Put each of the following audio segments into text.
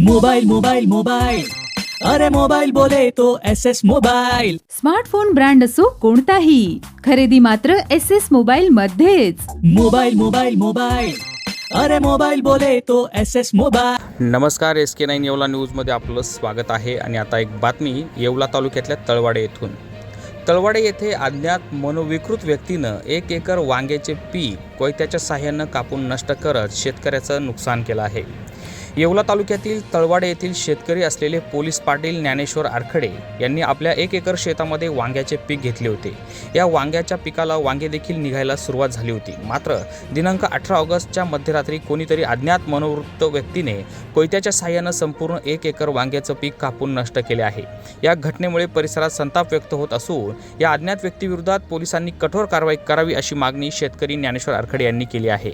Mobile mobile mobile अरे mobile बोले तो S S mobile smartphone brand असो कोणताही खरेदी मात्र एस एस मोबाईल मध्येच. मोबाइल मोबाइल मोबाइल अरे मोबाइल बोले तो एस एस मोबाइल नमस्कार एस के नाईन येवला न्यूजमध्ये आपलं स्वागत आहे आणि आता एक बातमी येवला तालुक्यातल्या तळवाडे येथून. तळवाडे येथे अज्ञात मनोविकृत व्यक्तीनं एक एकर वांग्याचे पीक कोयत्याच्या साह्यानं कापून नष्ट करत शेतकऱ्याचं नुकसान केलं आहे. येवला तालुक्यातील तळवाडे येथील शेतकरी असलेले पोलीस पाटील ज्ञानेश्वर आरखडे यांनी आपल्या एक एकर शेतामध्ये वांग्याचे पीक घेतले होते. या वांग्याच्या पिकाला वांगे देखील निघायला सुरुवात झाली होती. मात्र दिनांक अठरा ऑगस्टच्या मध्यरात्री कोणीतरी अज्ञात मनोवृत्त व्यक्तीने कोयत्याच्या साह्यानं संपूर्ण एक एकर वांग्याचं पीक कापून नष्ट केले आहे. या घटनेमुळे परिसरात संताप व्यक्त होत असून या अज्ञात व्यक्तीविरोधात पोलिसांनी कठोर कारवाई करावी अशी मागणी शेतकरी ज्ञानेश्वर आरखडे यांनी केली आहे.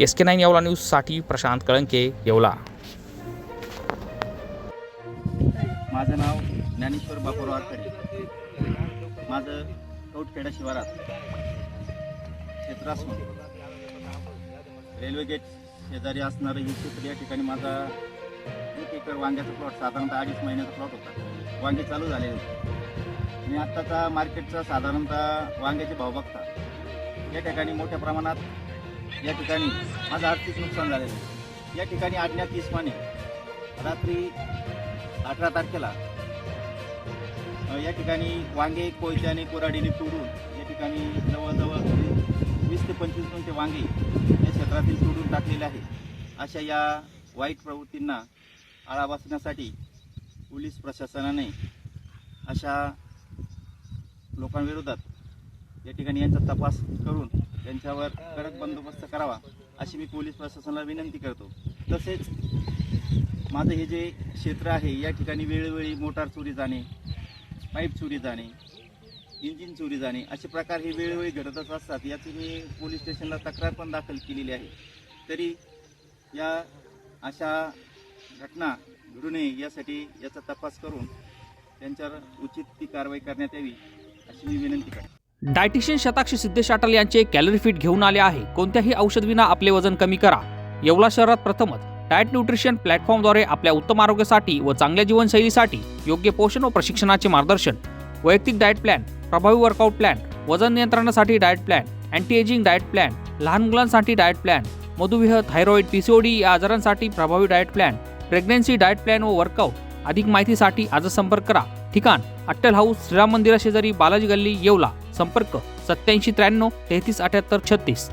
एस के नाईन येवला न्यूजसाठी प्रशांत कळंके येवला. माझं नाव ज्ञानेश्वर बापूराव आरकडे माझं कौटखेडा शिवारात क्षेत्र असून रेल्वे गेट शेजारी असणारं हे क्षेत्र या ठिकाणी माझा एक एकर वांग्याचा प्लॉट साधारणतः अडीच महिन्याचा प्लॉट होता. वांगे चालू झालेले होते. आणि आत्ताचा मार्केटचा साधारणतः वांग्याचे भाव बघता. या ठिकाणी मोठ्या प्रमाणात या ठिकाणी माझं आर्थिक नुकसान झालेलं आहे. या ठिकाणी आज्ञा तीस माने. रात्री अठरा तारखेला. या ठिकाणी वांगे कोयत्याने कोराडीने तोडून या ठिकाणी जवळजवळ वीस ते पंचवीस गुंठे वांगे या क्षेत्रातील तोडून टाकलेले आहे अशा या वाईट प्रवृत्तींना आळा बसण्यासाठी पोलीस प्रशासनाने अशा लोकांविरोधात या ठिकाणी यांचा तपास करून त्यांच्यावर कडक बंदोबस्त करावा अशी मी पोलीस प्रशासनाला विनंती करतो. तसेच माझं हे जे क्षेत्र आहे या ठिकाणी वेळोवेळी मोटार चोरी जाणे पाईप चोरी जाणे इंजिन चोरी जाणे असे प्रकार हे वेळोवेळी घडतच असतात. याची मी पोलीस स्टेशनला तक्रार पण दाखल केलेली आहे. तरी या अशा घटना घडू नये यासाठी याचा तपास करून त्यांच्यावर उचित ती कारवाई करण्यात यावी अशी मी विनंती करतो. डायटिशियन शताक्षी सिद्धेश अटल यांचे कॅलरी फिट घेऊन आले आहे. कोणत्याही औषध विना आपले वजन कमी करा. येवला शहरात प्रथमच डाएट न्यूट्रिशन प्लॅटफॉर्मद्वारे आपल्या उत्तम आरोग्यासाठी व चांगल्या जीवनशैलीसाठी योग्य पोषण व प्रशिक्षणाचे मार्गदर्शन वैयक्तिक डाएट प्लॅन प्रभावी वर्कआउट प्लॅन वजन नियंत्रणासाठी diet plan anti ageing diet plan लहान मुलांसाठी डाएट प्लॅन मधुमेह थायरॉइड पीसीओडी या आजारांसाठी प्रभावी diet plan pregnancy diet plan व वर्कआउट अधिक माहितीसाठी आज संपर्क करा. ठिकाण अट्टल हाऊस श्रीराम मंदिराशेजारी बालाजी गल्ली येवला. संपर्क सत्याऐंशी त्र्याण्णव तेहतीस अठ्याहत्तर छत्तीस.